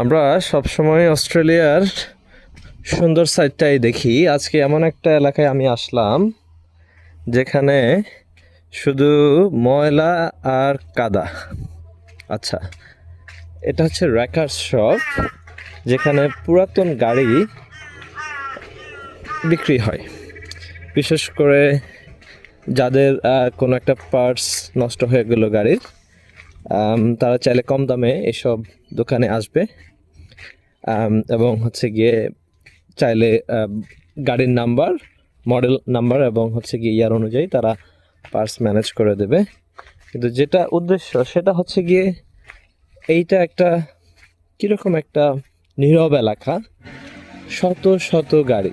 আমরা সবসময় অস্ট্রেলিয়ার সুন্দর সাইডটাই দেখি। আজকে এমন একটা এলাকায় আমি আসলাম, যেখানে শুধু ময়লা আর কাদা। আচ্ছা এটা হচ্ছে র্যাকার্স শপ যেখানে পুরাতন গাড়ি বিক্রি হয়। বিশেষ করে যাদের কোনো একটা পার্টস নষ্ট হয়ে গেল গাড়ির তারা চাইলে কম দামে এসব দোকানে আসবে। এবং হচ্ছে গিয়ে চাইলে গাড়ির নাম্বার, মডেল নাম্বার এবং হচ্ছে গিয়ে ইয়ার অনুযায়ী তারা পার্স ম্যানেজ করে দেবে। কিন্তু যেটা উদ্দেশ্য, সেটা হচ্ছে গিয়ে এইটা একটা কীরকম একটা নীরব এলাকা। শত শত গাড়ি।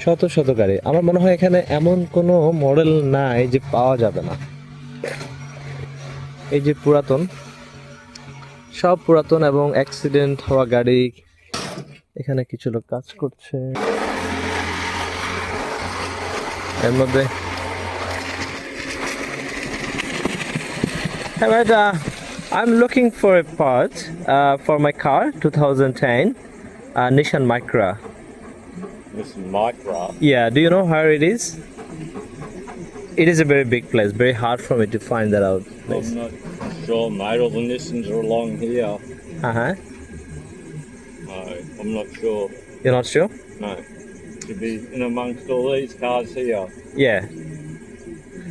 শত শত গাড়ি। আমার মনে হয় এখানে এমন কোনো মডেল নাই যে পাওয়া যাবে না। এই যে পুরাতন সব পুরাতন এবং অ্যাক্সিডেন্ট হওয়া গাড়ি এখানে কিছু লোক কাজ করছে এর মধ্যে mate, uh, I'm looking for a part uh, for my car, 2010 uh, Nissan Micra. Is Micra. Yeah, do you know where it is? It is a very big place, very hard for me to find that out. Place. I'm not sure, mate. All the Nissans are along here. Uh huh. No, I'm not sure. You're not sure? No. To be in amongst all these cars here. Yeah.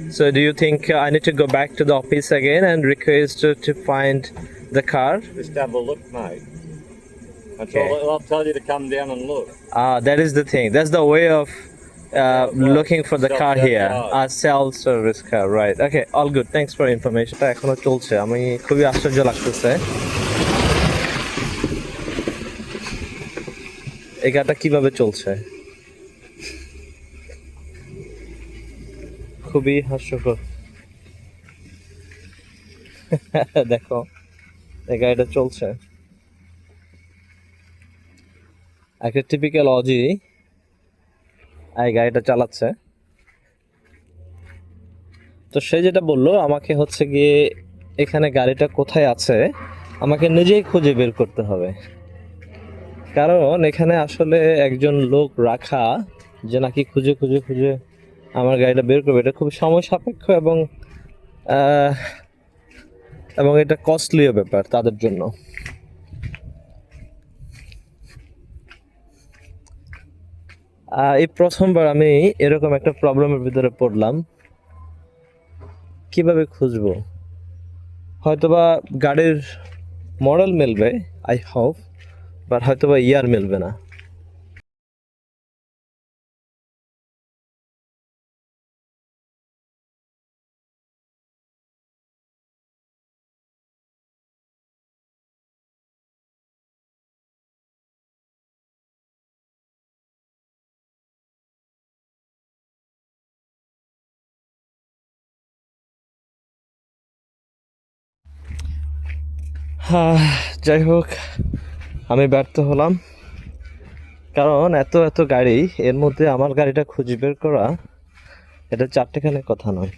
So do you think uh, I need to go back to the office again and request to, to find the car? Just have a look, mate. That's Okay. I'll tell you to come down and look. Ah, that is the thing. That's the way of uh, looking for the car Self-service here. car. A self-service car, right? Okay, all good. Thanks for information. এটা এখনও চলছে আমি খুবই আশ্চর্য লাগতেছে এই গাড়িটা কীভাবে চলছে খুবই হাস্যকর দেখো এই গাড়িটা চলছে একটা টিপিক্যাল অজি এই গাড়িটা চালাচ্ছে। তো সে যেটা বলল, আমাকে হচ্ছে গিয়ে এখানে গাড়িটা কোথায় আছে, আমাকে নিজেই খুঁজে বের করতে হবে। কারণ এখানে আসলে একজন লোক রাখা, যে নাকি খুঁজে খুঁজে খুঁজে আমার গাড়িটা বের করবে, এটা খুব সময় সাপেক্ষ এবং এবং এটা কস্টলিও ব্যাপার তাদের জন্য। এই প্রথমবার আমি এরকম একটা প্রবলেমের ভিতরে পড়লাম। কীভাবে খুঁজবো? হয়তোবা গাড়ির মডেল মিলবে আই হোপ বাট হয়তোবা ইয়ার মিলবে না। যাই হোক, আমি ব্যর্থ হলাম। কারণ এত এত গাড়ি, এর মধ্যে আমার গাড়িটা খুঁজে বের করা, এটা চারটেখানে কথা নয়।